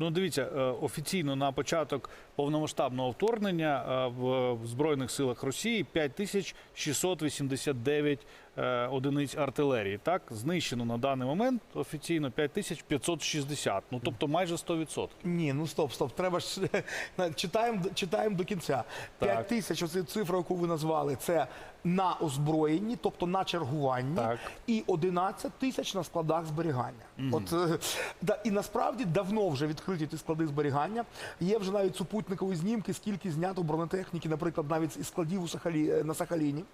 Ну, дивіться, е, офіційно на початок повномасштабного вторгнення е, в Збройних силах Росії 5689 е, одиниць артилерії. Так, знищено на даний момент офіційно 5560, ну тобто майже 100%. Ні, ну стоп, стоп. Треба ж читаємо, читаємо до кінця. Так. 5 тисяч, оце цифра, яку ви назвали, це на озброєнні, тобто на чергуванні, Так. і 11 тисяч на складах зберігання. От е, да, і насправді давно вже відкриті ті склади зберігання. Є вже навіть супутникові знімки, скільки знято бронетехніки, наприклад, навіть із складів у Сахалі е, на Сахаліні.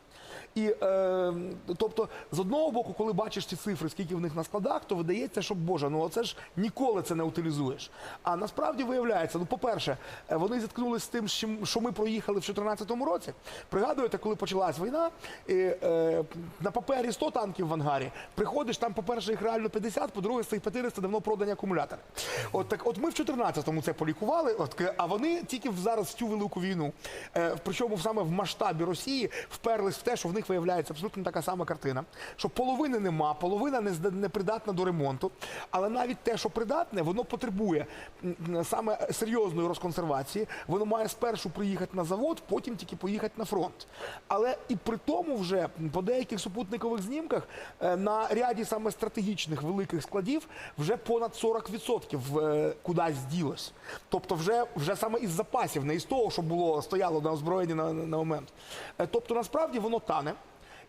І е, тобто, з одного боку, коли бачиш ці цифри, скільки в них на складах, то видається, що Боже, ну оце ж ніколи це не утилізуєш. А насправді виявляється, ну, по-перше, е, вони зіткнулися з тим, що ми проїхали в 2014 році. Пригадуєте, коли почалась війна, і, е, на папері 100 танків в ангарі. Приходиш, там, по-перше, їх реально 50, по-друге, з цих 50 давно продані акумулятори. От так, от ми в 14-му це полікували, от, а вони тільки зараз в цю велику війну, е, причому саме в масштабі Росії, вперлись в те, що в них виявляється абсолютно така сама картина, що половини нема, половина не, не придатна до ремонту, але навіть те, що придатне, воно потребує саме серйозної розконсервації. Воно має спершу приїхати на завод, потім тільки поїхати на фронт. Але і при тому вже по деяких супутникових знімках е, на ряді саме стратегічних великих складів вже понад 40% е, кудись ділось. Тобто, вже, вже саме із запасів, не із того, що було стояло на озброєнні на, на момент. Е, Тобто, насправді воно тане.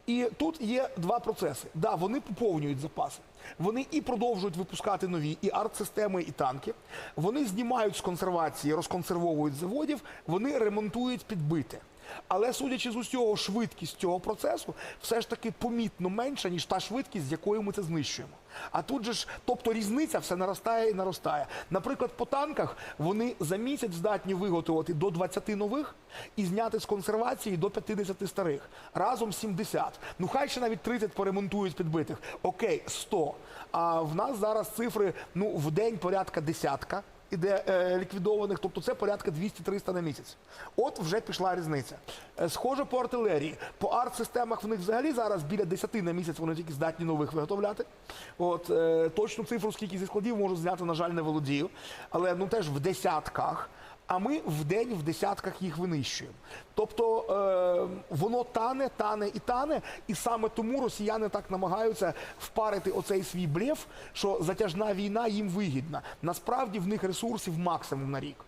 І тут є два процеси. Да, вони поповнюють запаси. Вони і продовжують випускати нові і арт-системи, і танки. Вони знімають з консервації, розконсервовують заводів, вони ремонтують підбите. Але судячи з усього, швидкість цього процесу все ж таки помітно менша, ніж та швидкість, з якою ми це знищуємо. А тут же ж, тобто різниця все наростає і наростає. Наприклад, по танках вони за місяць здатні виготовити до 20 нових і зняти з консервації до 50 старих. Разом 70. Ну хай ще навіть 30 поремонтують підбитих. Окей, 100. А в нас зараз цифри ну в день порядка десятка. Іде е, ліквідованих, тобто це порядка 200-300 на місяць. От вже пішла різниця. Е, схоже по артилерії. По арт-системах в них взагалі зараз біля 10 на місяць вони тільки здатні нових виготовляти. От е, точну цифру, скільки зі складів можу зняти, на жаль, не володію. Але ну теж в десятках. А ми в день в десятках їх винищуємо. Тобто е, воно тане, тане і тане, і саме тому росіяни так намагаються впарити оцей свій блеф, що затяжна війна їм вигідна. Насправді в них ресурсів максимум на рік.